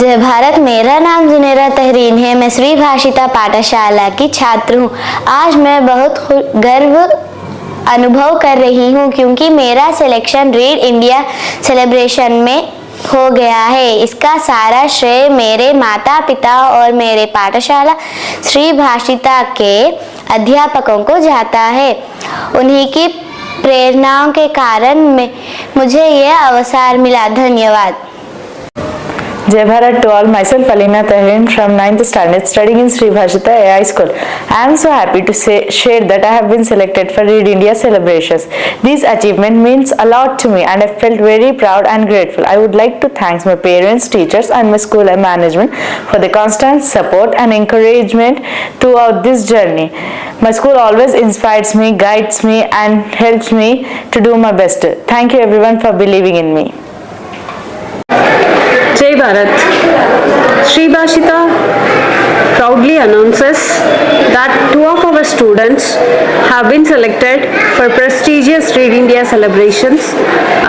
जय भारत, मेरा नाम जुनेरा तहरीन है। मैं श्री भाषिता पाठशाला की छात्र हूँ। आज मैं बहुत गर्व अनुभव कर रही हूँ क्योंकि मेरा सिलेक्शन रीड इंडिया सेलिब्रेशन में हो गया है। इसका सारा श्रेय मेरे माता पिता और मेरे पाठशाला श्री भाषिता के अध्यापकों को जाता है। उन्हीं की प्रेरणाओं के कारण में मुझे यह अवसर मिला। धन्यवाद। Jai Bharat to all, myself Alina Tahrin from 9th standard studying in Sri Bhashita AI School. I am so happy to say, share that I have been selected for Read India celebrations. This achievement means a lot to me and I felt very proud and grateful. I would like to thank my parents, teachers and my school and management for the constant support and encouragement throughout this journey. My school always inspires me, guides me and helps me to do my best. Thank you everyone for believing in me. Bharat. Sri Bhashita proudly announces that two of our students have been selected for prestigious Read India celebrations,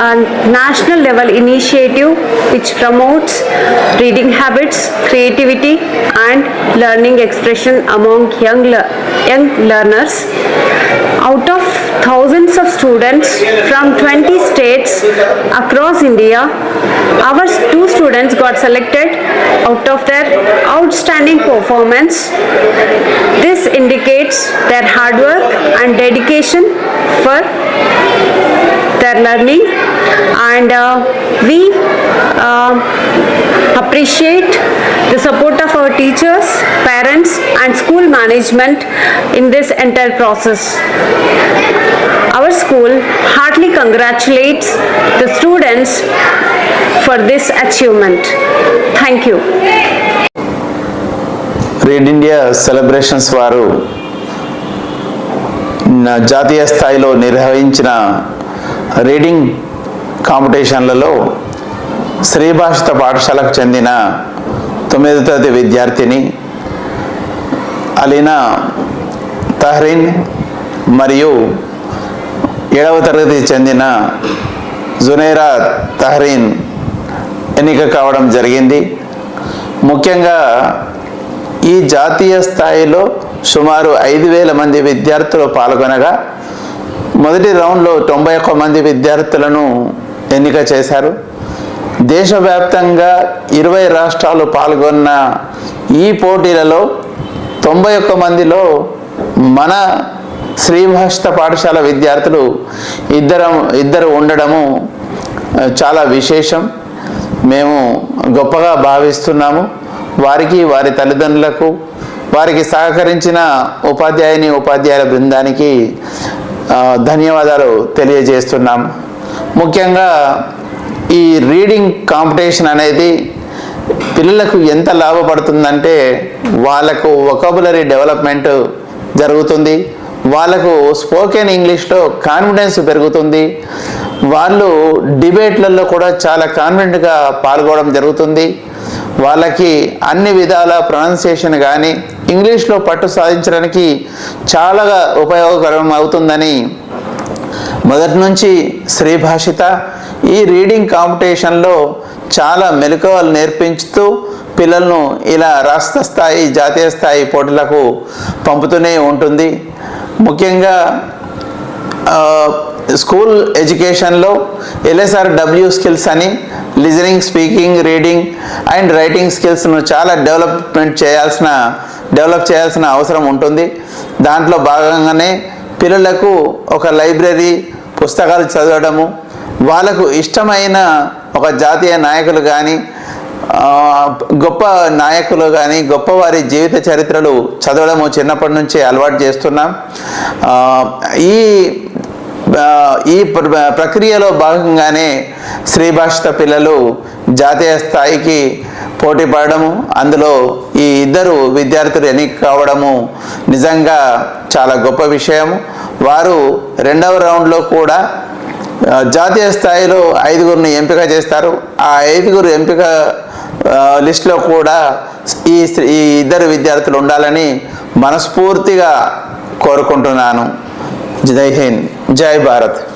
a national level initiative which promotes reading habits, creativity and learning expression among young, lear- young learners. Out of thousands of students from 20 states across India, our two students got selected out of their outstanding performance. This indicates their hard work and dedication for their learning and uh, we uh, appreciate the support of our teachers, parents and school management in this entire process. Our school heartily congratulates the students for this achievement. Thank you. Read India celebrations వారు న- జాతీయ స్థాయిలో నిర్వహించిన reading కాంపిటీషన్లలో Sri Bhashitha పాఠశాలకు చెందిన తొమ్మిదో తరగతి విద్యార్థిని అలీనా తహరీన్ మరియు ఏడవ తరగతి చెందిన జునైరా తహరీన్ ఎన్నిక కావడం జరిగింది. ముఖ్యంగా ఈ జాతీయ స్థాయిలో సుమారు ఐదు వేల మంది విద్యార్థులు పాల్గొనగా మొదటి రౌండ్లో తొంభై ఒక్క మంది విద్యార్థులను ఎన్నిక చేశారు. దేశవ్యాప్తంగా ఇరవై రాష్ట్రాలు పాల్గొన్న ఈ పోటీలలో తొంభై ఒక్క మందిలో మన శ్రీభాషిత పాఠశాల విద్యార్థులు ఇద్దరం ఇద్దరు ఉండడము చాలా విశేషం. మేము గొప్పగా భావిస్తున్నాము. వారికి వారి తల్లిదండ్రులకు వారికి సహకరించిన ఉపాధ్యాయుని ఉపాధ్యాయుల బృందానికి ధన్యవాదాలు తెలియజేస్తున్నాం. ముఖ్యంగా ఈ రీడింగ్ కాంపిటీషన్ అనేది పిల్లలకు ఎంత లాభపడుతుందంటే వాళ్ళకు వొకబులరీ డెవలప్మెంట్ జరుగుతుంది. వాళ్ళకు స్పోకెన్ ఇంగ్లీష్లో కాన్ఫిడెన్స్ పెరుగుతుంది. వాళ్ళు డిబేట్లలో కూడా చాలా కాన్ఫిడెంట్గా పాల్గొనడం జరుగుతుంది. వాళ్ళకి అన్ని విధాల ప్రొనౌన్సియేషన్ కానీ ఇంగ్లీష్లో పట్టు సాధించడానికి చాలా ఉపయోగకరం అవుతుందని మొదటి నుంచి శ్రీభాషిత ఈ రీడింగ్ కాంపిటీషన్లో చాలా మెలకువలు నేర్పించుతూ పిల్లలను ఇలా రాష్ట్ర స్థాయి జాతీయ స్థాయి పోటీలకు పంపుతూనే ఉంటుంది. ముఖ్యంగా స్కూల్ ఎడ్యుకేషన్లో ఎల్ఎస్ఆర్ డబ్ల్యూ స్కిల్స్ అని listening speaking reading and writing స్కిల్స్ను చాలా డెవలప్మెంట్ చేయాల్సిన డెవలప్ చేయాల్సిన అవసరం ఉంటుంది. దాంట్లో భాగంగానే పిల్లలకు ఒక లైబ్రరీ పుస్తకాలు చదవడము వాళ్ళకు ఇష్టమైన ఒక జాతీయ నాయకులు కానీ గొప్ప నాయకులు కానీ గొప్పవారి జీవిత చరిత్రలు చదవడము చిన్నప్పటి నుంచి అలవాటు చేస్తున్నాం. ఈ ఈ ప్ర- ప్రక్రియలో భాగంగానే శ్రీభాషిత పిల్లలు జాతీయ స్థాయికి పోటీ పడడము అందులో ఈ ఇద్దరు విద్యార్థులు ఎన్నిక కావడము నిజంగా చాలా గొప్ప విషయం వారు రెండవ రౌండ్లో కూడా జాతీయ స్థాయిలో ఐదుగురిని ఎంపిక చేస్తారు. ఆ ఐదుగురు ఎంపిక లిస్టులో కూడా ఈ ఈ ఇద్దరు విద్యార్థులు ఉండాలని మనస్ఫూర్తిగా కోరుకుంటున్నాను. జై హింద్. జై భారత్.